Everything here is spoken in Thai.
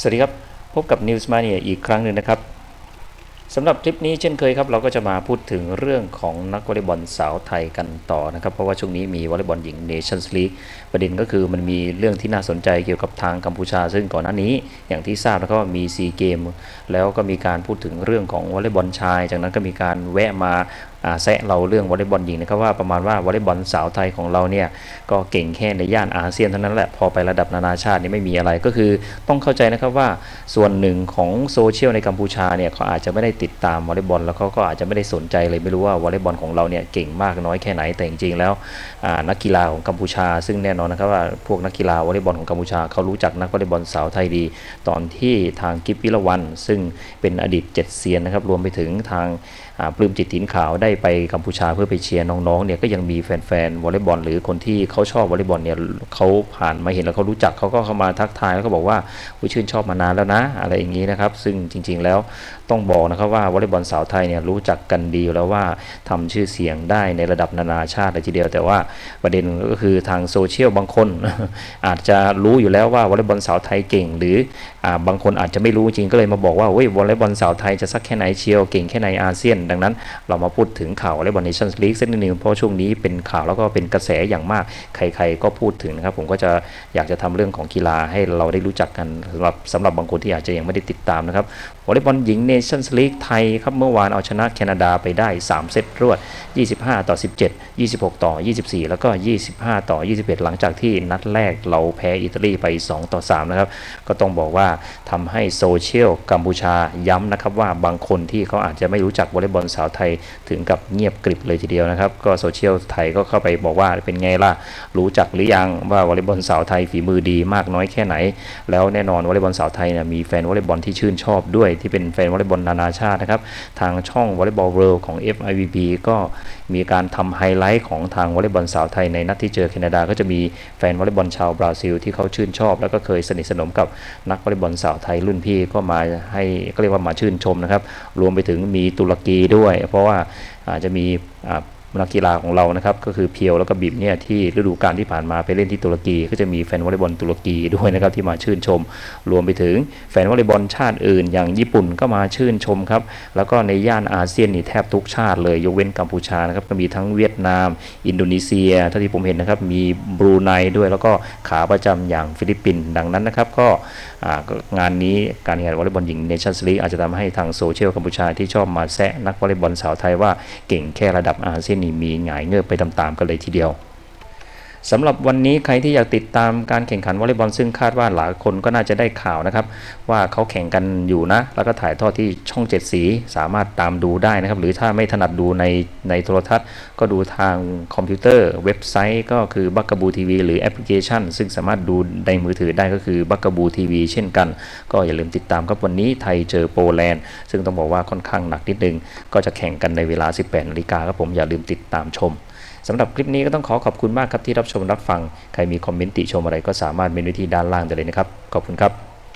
สวัสดีครับ พบกับ News Mania อีกครั้งหนึ่งนะครับสำหรับคลิปนี้เช่นเคยครับ เราก็จะมาพูดถึงเรื่องของนักวอลเลย์บอลสาวไทยกันต่อนะครับ เพราะว่าช่วงนี้มีวอลเลย์บอลหญิง Nations League ประเด็นก็คือมันมีเรื่องที่น่าสนใจเกี่ยวกับทางกัมพูชา ซึ่งก่อนหน้านี้อย่างที่ทราบนะครับว่ามีซีเกมแล้วก็มีการพูดถึงเรื่องของวอลเลย์บอลชาย จากนั้นก็มีการแวะมาแซะเราเรื่องวอลเลย์บอลหญิงนะครับว่าประมาณว่าวอลเลย์บอลสาวไทยของเราเนี่ยก็เก่งแค่ในย่านอาเซียนเท่านั้นแหละพอไประดับนานาชาตินี่ไม่มีอะไรก็คือต้องเข้าใจนะครับว่าส่วนหนึ่งของโซเชียลในกัมพูชาเนี่ยเขาอาจจะไม่ได้ติดตามวอลเลย์บอลแล้วเขาก็อาจจะไม่ได้สนใจเลยไม่รู้ว่าวอลเลย์บอลของเราเนี่ยเก่งมากน้อยแค่ไหนแต่จริงๆแล้วนักกีฬาของกัมพูชา ซึ่งแน่นอนนะครับว่าพวกนักกีฬาวอลเลย์บอลของกัมพูชาเขารู้จักนักวอลเลย์บอลสาวไทยดี ตอนที่ทางกิฟวิลวันซึ่งเป็นอดีตเจ็ดเซียนนะครับรวมไปถึงทางปลื้มจิตถินขาวได้ไปกัมพูชาเพื่อไปเชียร์น้องๆเนี่ยก็ยังมีแฟนๆวอลเลย์บอลหรือคนที่เขาชอบวอลเลย์บอลเนี่ยเขาผ่านมาเห็นแล้วเขารู้จักเขาก็เข้ามาทักทายแล้วก็บอกว่าชื่นชอบมานานแล้วนะ อะไรอย่างนี้นะครับ ซึ่งจริงๆแล้ว ต้องบอกนะครับว่าวอลเลย์บอลสาวไทยเนี่ยรู้จักกันดีแล้วว่าทำชื่อเสียงได้ในระดับนานาชาติเลยทีเดียว แต่ว่าประเด็นก็คือทางโซเชียลบางคน อาจจะรู้อยู่แล้วว่าวอลเลย์บอลสาวไทยเก่ง หรืออบางคนอาจจะไม่รู้จริงก็เลยมาบอกว่าเว้ยวอลเลย์บอลสาวไทยจะสักแค่ไหนเชียวเก่งแค่ในอาเซียน ดังนั้น เรามาพูดถึงข่าววอลเลย์บอลเนชั่นส์ลีกสักนิดนึงเพราะช่วงนี้เป็นข่าวแล้วก็เป็นกระแสอย่างมากใครๆก็พูดถึงนะครับผมก็จะอยากจะทำเรื่องของกีฬาให้เราได้รู้จักกันสำหรับสำหรับบางคนที่อาจจะยังไม่ได้ติดตามนะครับวอลเลย์บอลหญิงเนชั่นส์ลีกไทยครับเมื่อวานเอาชนะแคนาดาไปได้ 3 เซตรวด 25 ต่อ 17 26 ต่อ 24 แล้วก็ 25 ต่อ 21 หลังจากที่นัดแรกเราแพ้อิตาลีไป 2 ต่อ 3 นะครับ ก็ต้องบอกว่าทำให้โซเชียลกัมพูชาย้ำนะครับว่าบางคนที่เขาอาจจะไม่รู้จักวอลเลย์บอลสาวไทยถึงกับเงียบกริบเลยทีเดียวนะครับ ก็โซเชียลไทยก็เข้าไปบอกว่าเป็นไงล่ะ รู้จักหรือยังว่าวอลเลย์บอลสาวไทยฝีมือดีมากน้อยแค่ไหน แล้วแน่นอนวอลเลย์บอลสาวไทยเนี่ยมีแฟนวอลเลย์บอลที่ชื่นชอบด้วยที่เป็นแฟนวอลเลย์บอลนานาชาตินะครับ ทางช่องวอลเลย์บอลเวิลด์ของ FIVB ก็มีการทำไฮไลท์ของทางวอลเลย์บอลสาวไทยในนัดที่เจอแคนาดา ก็จะมีแฟนวอลเลย์บอลชาวบราซิลที่เขาชื่นชอบ แล้วก็เคยสนิทสนมกับนักวอลเลย์บอลสาวไทยรุ่นพี่ก็มาให้ก็เรียกว่ามาชื่นชมนะครับ รวมไปถึงมีตุรกีด้วย เพราะว่าอาจจะมี นักกีฬาของเรานะครับก็คือเพียวแล้วก็บิบเนี่ยที่ฤดูกาลที่ผ่านมาไปเล่นที่ตุรกี ก็จะมีแฟนวอลเลย์บอลตุรกีด้วยนะครับที่มาชื่นชม รวมไปถึงแฟนวอลเลย์บอลชาติอื่น อย่างญี่ปุ่นก็มาชื่นชมครับแล้วก็ในย่านอาเซียนนี่แทบทุกชาติเลยยกเว้นกัมพูชานะครับก็มีทั้งเวียดนาม อินโดนีเซียเท่าที่ผมเห็นนะครับมีบรูไนด้วยแล้วก็ขาประจำอย่างฟิลิปปินส์ดังนั้นนะครับก็งานนี้การแข่งวอลเลย์บอลหญิงเนชั่นส์ลีกอาจจะทำให้ทางโซเชียลกัมพูชาที่ชอบมาแซะนักวอลเลย์บอลสาวไทยว่าเก่งแค่ระดับอาเซียนนี่มีหงายเงือบไปตามๆกันเลยทีเดียว สำหรับวันนี้ใครที่อยากติดตามการแข่งขันวอลเลย์บอลซึ่งคาดว่าหลายคนก็น่าจะได้ข่าวนะครับ ว่าเขาแข่งกันอยู่นะ แล้วก็ถ่ายทอดที่ช่องเจ็ดสีสามารถตามดูได้นะครับ หรือถ้าไม่ถนัดดูในในโทรทัศน์ ก็ดูทางคอมพิวเตอร์ เว็บไซต์ก็คือบักกบูทีวีหรือแอปพลิเคชัน ซึ่งสามารถดูในมือถือได้ก็คือบักกบูทีวีเช่นกัน ก็อย่าลืมติดตามครับวันนี้ไทยเจอโปแลนด์ซึ่งต้องบอกว่าค่อนข้างหนักนิดนึงก็จะแข่งกันในเวลา 18นาฬิกาครับผมอย่าลืมติดตามชม สำหรับคลิปนี้ก็ต้องขอขอบคุณมากครับที่รับชมรับฟัง ใครมีคอมเมนต์ติชมอะไรก็สามารถเมนไว้ที่ด้านล่างได้เลยนะครับ ขอบคุณครับ